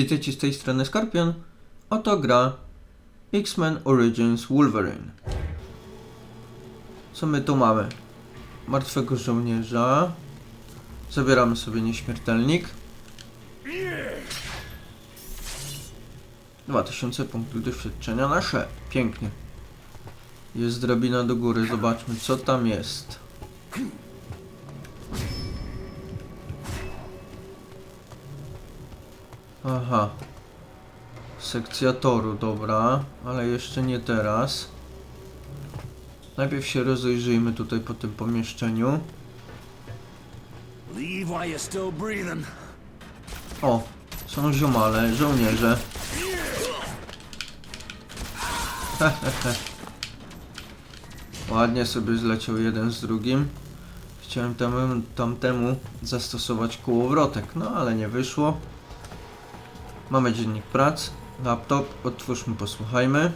Witajcie z tej strony Skorpion. Oto gra X-Men Origins Wolverine. Co my tu mamy? Martwego żołnierza. Zabieramy sobie nieśmiertelnik. 2000 punktów doświadczenia nasze. Pięknie. Jest drabina do góry. Zobaczmy co tam jest. Aha. Sekcja toru, dobra, ale jeszcze nie teraz. Najpierw się rozejrzyjmy tutaj po tym pomieszczeniu. O, są ziomale, żołnierze. Ładnie sobie zleciał jeden z drugim. Chciałem temu, tamtemu zastosować kołowrotek, no ale nie wyszło. Mamy dziennik prac, laptop, otwórzmy, posłuchajmy.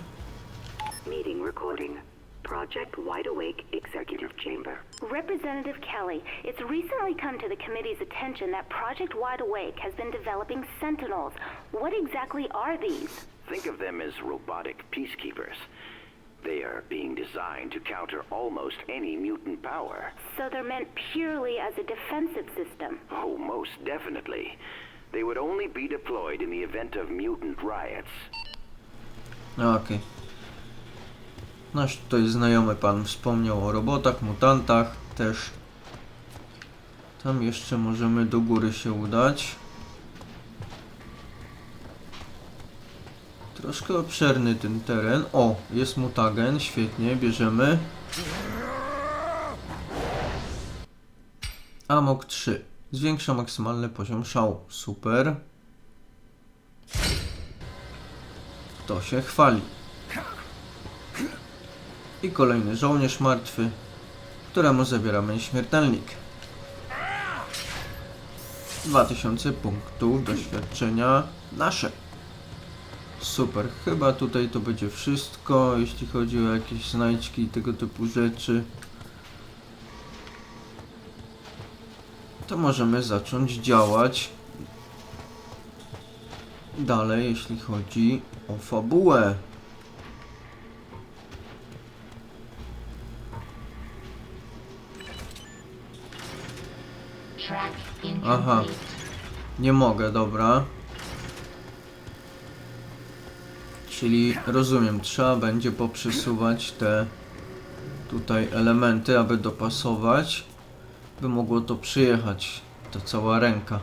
Meeting recording. Project Wide Awake Executive Chamber. Representative Kelly, it's recently come to the committee's attention that Project Wide Awake has been developing Sentinels. What exactly are these? Think of them as robotic peacekeepers. They are being designed to counter almost any mutant power. So they're meant purely as a defensive system. Oh, most definitely. They would only be deployed in the event of mutant riots. No, Okej. Nasz tutaj znajomy pan wspomniał o robotach, mutantach też. Tam jeszcze możemy do góry się udać. Troszkę obszerny ten teren. O, jest mutagen, świetnie, bierzemy. Amok 3. Zwiększa maksymalny poziom szału. Super. To się chwali. I kolejny żołnierz martwy, któremu zabieramy śmiertelnik. 2000 punktów doświadczenia nasze. Super, chyba tutaj to będzie wszystko, jeśli chodzi o jakieś znajdźki i tego typu rzeczy. To możemy zacząć działać dalej, jeśli chodzi o fabułę. Aha. Nie mogę, dobra. Czyli rozumiem, trzeba będzie poprzesuwać te tutaj elementy, aby dopasować, by mogło to przyjechać, ta cała ręka.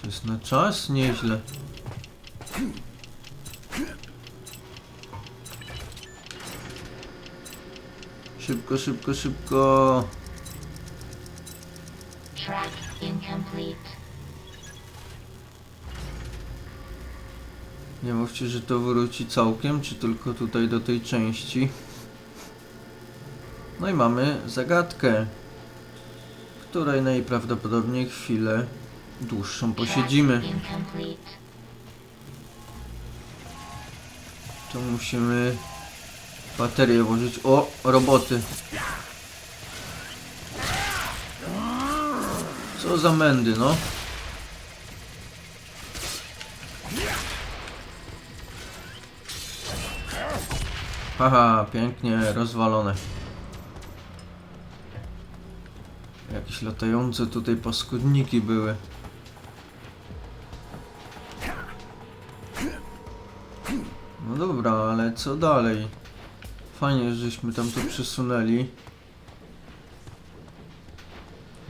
To jest na czas? Nieźle. Szybko, szybko, szybko. Track incomplete. Nie mówcie, że to wróci całkiem, czy tylko tutaj do tej części. No i mamy zagadkę, której najprawdopodobniej chwilę dłuższą posiedzimy. Track incomplete. Tu musimy baterię włożyć. O, roboty. Co za mędy, no. Haha, pięknie rozwalone. Jakieś latające tutaj paskudniki były. No dobra, ale co dalej? Fajnie, żeśmy tam to przesunęli.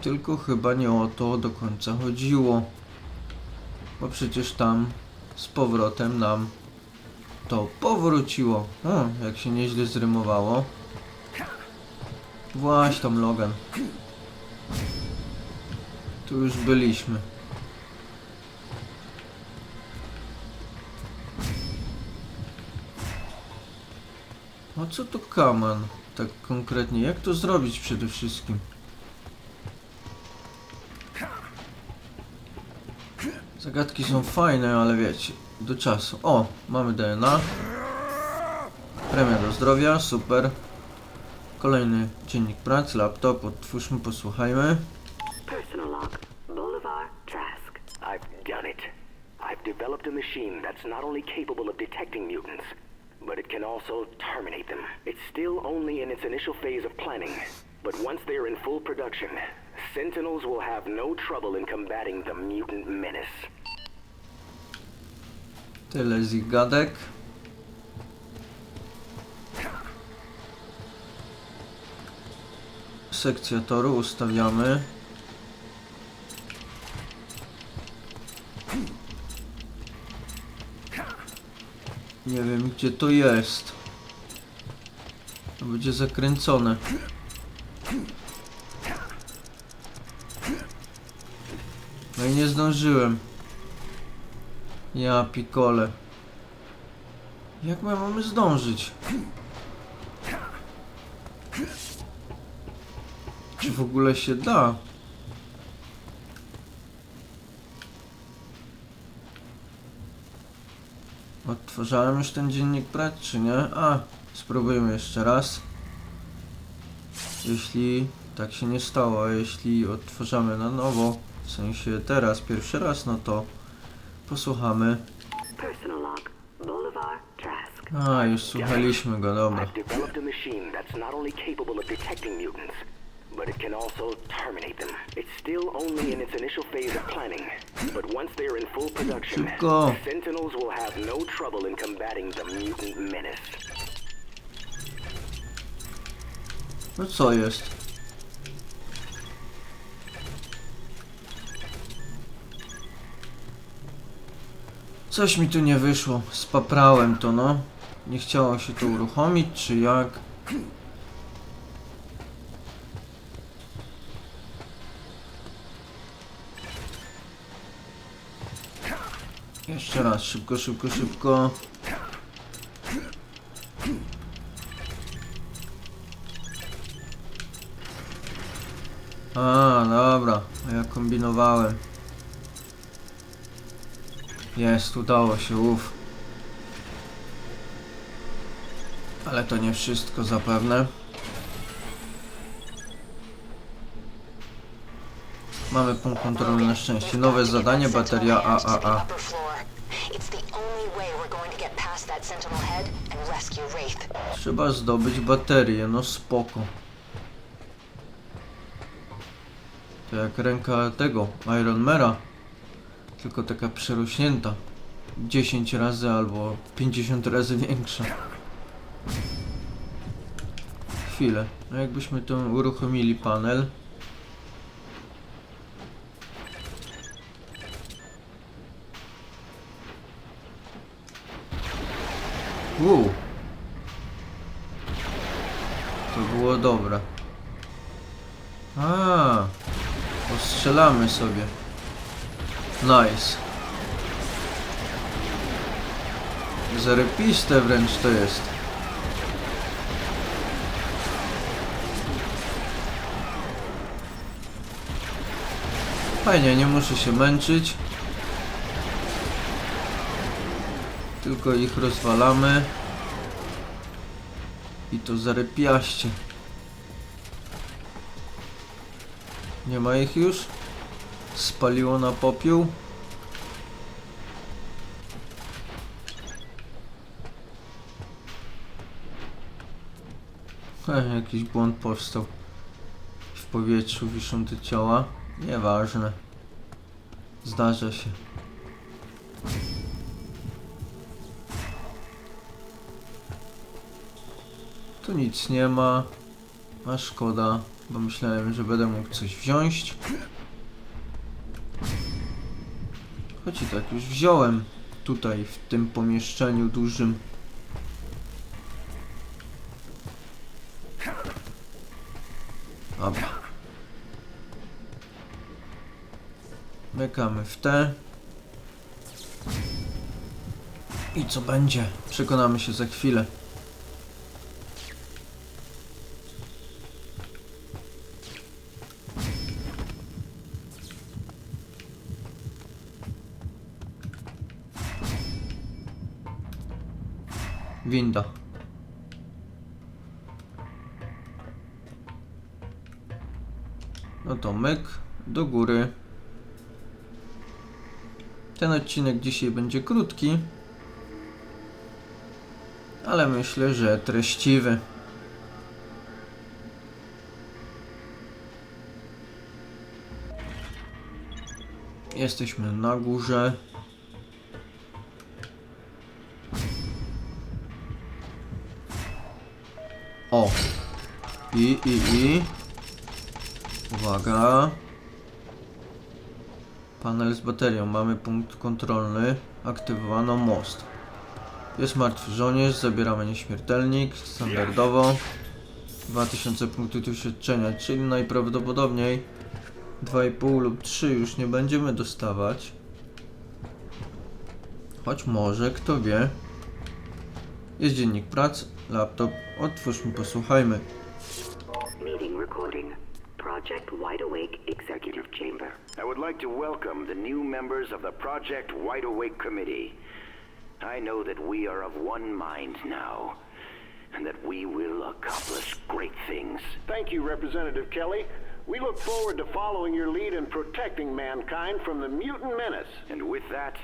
Tylko chyba nie o to do końca chodziło. Bo przecież tam z powrotem nam to powróciło. O, jak się nieźle zrymowało. Właśnie tam Logan. Tu już byliśmy. A co to kaman? Tak konkretnie, jak to zrobić przede wszystkim? Zagadki są fajne, ale wiecie, do czasu. O, mamy DNA. Premia do zdrowia, super. Kolejny dziennik pracy, laptop, otwórzmy, posłuchajmy. Personal I've done it. I've developed a machine that's not only capable of detecting mutants, but it can also terminate them. It's still only in its initial phase of planning, but once they're in full production, Sentinels will have no trouble in combating the mutant menace. Tyle z ich gadek. Sekcja toru ustawiamy. Nie wiem gdzie to jest. To będzie zakręcone. No i nie zdążyłem. Ja pikole. Jak my mamy zdążyć? Czy w ogóle się da? Odtwarzałem już ten dziennik prac, czy nie? A, spróbujmy jeszcze raz. Jeśli tak się nie stało, a jeśli odtwarzamy na nowo, w sensie teraz, pierwszy raz, no to posłuchamy. A, już słuchaliśmy go, dobra. I've developed a machine that's not only capable of detecting mutants, but it can also terminate them. It's still only in its initial phase of planning, but once they're in full production, Szybko. Sentinels will have no trouble in combating the mutant menace. No co jest? Coś mi tu nie wyszło. Spaprałem to, no. Nie chciało się to uruchomić, czy jak? Jeszcze raz, szybko, szybko, szybko. A, dobra. Ja kombinowałem. Jest, udało się, uff. Ale to nie wszystko zapewne. Mamy punkt kontrolny na szczęście. Nowe zadanie, bateria AAA. Trzeba zdobyć baterię, no spoko. To jak ręka tego, Ironmera. Tylko taka przerośnięta. 10 razy albo 50 razy większa. Chwilę. No jakbyśmy tu uruchomili panel. Uuu. To było dobre. A, postrzelamy sobie. Nice. Zarepiste wręcz to jest. Fajnie, nie muszę się męczyć. Tylko ich rozwalamy. I to zarepiaście. Nie ma ich już? Spaliło na popiół? Ech, jakiś błąd powstał. W powietrzu wiszą te ciała. Nieważne. Zdarza się. Nic nie ma. A szkoda, bo myślałem, że będę mógł coś wziąć. Choć i tak już wziąłem tutaj, w tym pomieszczeniu dużym. Dobra. Mykamy w te. I co będzie? Przekonamy się za chwilę. Winda. No to myk do góry. Ten odcinek dzisiaj będzie krótki, ale myślę, że treściwy. Jesteśmy na górze. I, i, i. Uwaga. Panel z baterią. Mamy punkt kontrolny. Aktywowano most. Jest martwy żołnierz. Zabieramy nieśmiertelnik. Standardowo. 2000 punktów doświadczenia, czyli najprawdopodobniej 2,5 lub 3 już nie będziemy dostawać. Choć może, kto wie. Jest dziennik prac, laptop. Otwórzmy, posłuchajmy. I would like to welcome the new members of the Project Wide Awake Committee. I know that we are of one mind now, and that we will accomplish great things. Thank you, Representative Kelly. We look forward to following your lead in protecting mankind from the mutant menace. And with that,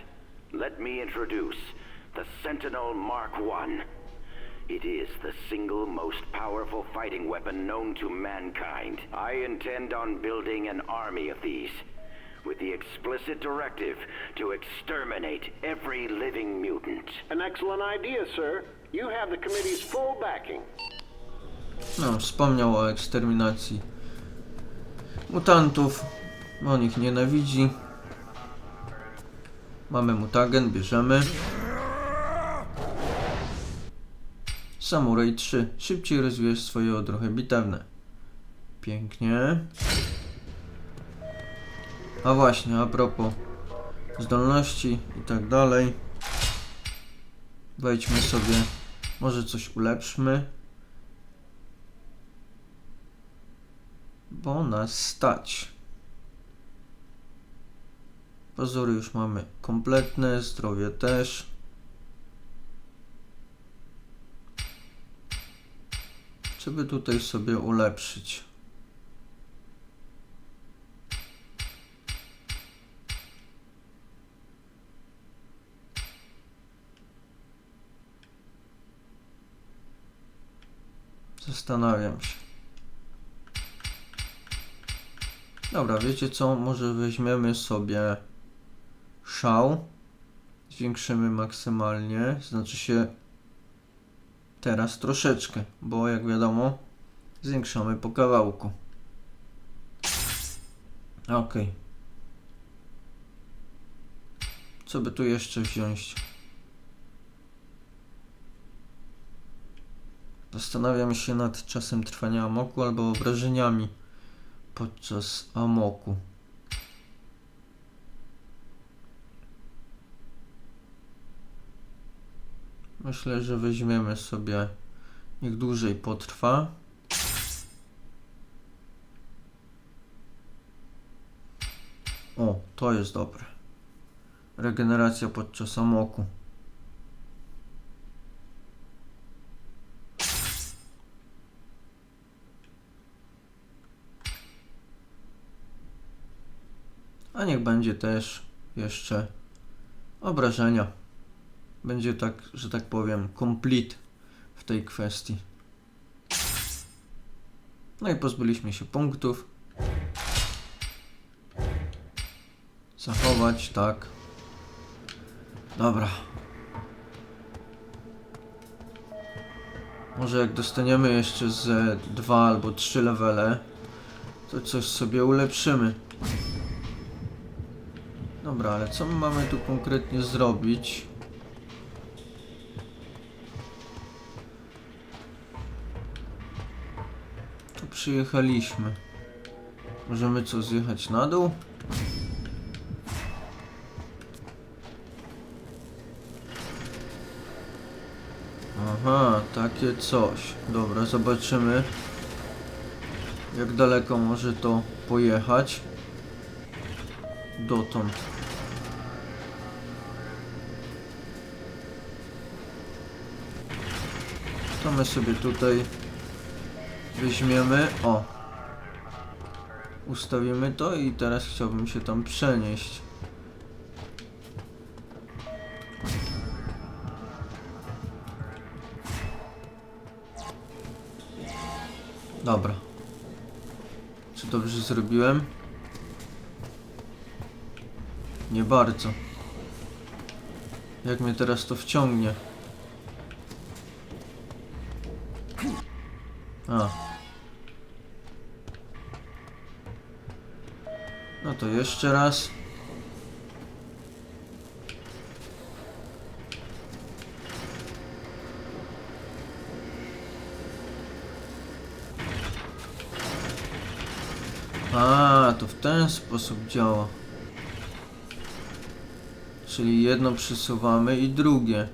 let me introduce the Sentinel Mark I. It is the single most powerful fighting weapon known to mankind. I intend on building an army of these, with the explicit directive to exterminate every living mutant. An excellent idea, sir. You have the committee's full backing. No, wspomniał o eksterminacji mutantów. On ich nienawidzi. Mamy mutagen, bierzemy. Samurai 3. Szybciej rozwijesz swoje odruchy bitewne. Pięknie. A właśnie, a propos zdolności i tak dalej. Wejdźmy sobie, może coś ulepszmy. bo nas stać. Pozory już mamy kompletne, zdrowie też. Czy by tutaj sobie ulepszyć? Zastanawiam się. Dobra, wiecie co? Może weźmiemy sobie szał. Zwiększymy maksymalnie. Znaczy się teraz troszeczkę, bo jak wiadomo, zwiększamy po kawałku. Ok. Co by tu jeszcze wziąć? Zastanawiam się nad czasem trwania amoku albo obrażeniami podczas amoku. Myślę, że weźmiemy sobie, niech dłużej potrwa. O, to jest dobre. Regeneracja podczas amoku. A niech będzie też jeszcze obrażenia. Będzie tak, że tak powiem, complete w tej kwestii. No i pozbyliśmy się punktów. Zachować, tak. Dobra. Może jak dostaniemy jeszcze ze dwa albo trzy levele, to coś sobie ulepszymy. Dobra, ale co my mamy tu konkretnie zrobić? Przyjechaliśmy. Możemy co, zjechać na dół? Aha, takie coś. Dobra, zobaczymy. Jak daleko może to pojechać dotąd. To my sobie tutaj Weźmiemy, o. Ustawimy to i teraz chciałbym się tam przenieść. Dobra. Czy dobrze zrobiłem? Nie bardzo. Jak mnie teraz to wciągnie? A. No to jeszcze raz. A, to w ten sposób działa. Czyli jedno przesuwamy i drugie.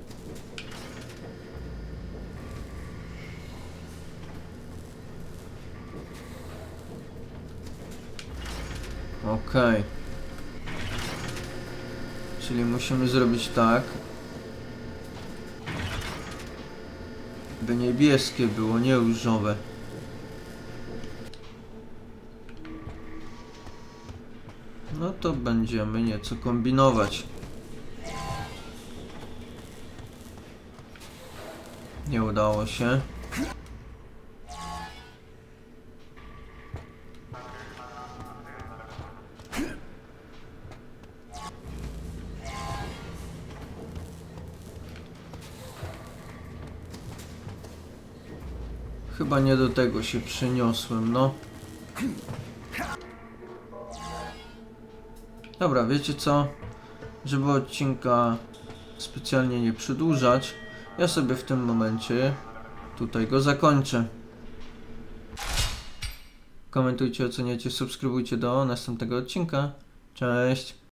Okej. Czyli musimy zrobić tak, by niebieskie było, nie różowe. No to będziemy nieco kombinować. Nie udało się. Chyba nie do tego się przyniosłem, no. Dobra, wiecie co? Żeby odcinka specjalnie nie przedłużać, ja sobie w tym momencie tutaj go zakończę. Komentujcie, oceniajcie, subskrybujcie do następnego odcinka. Cześć!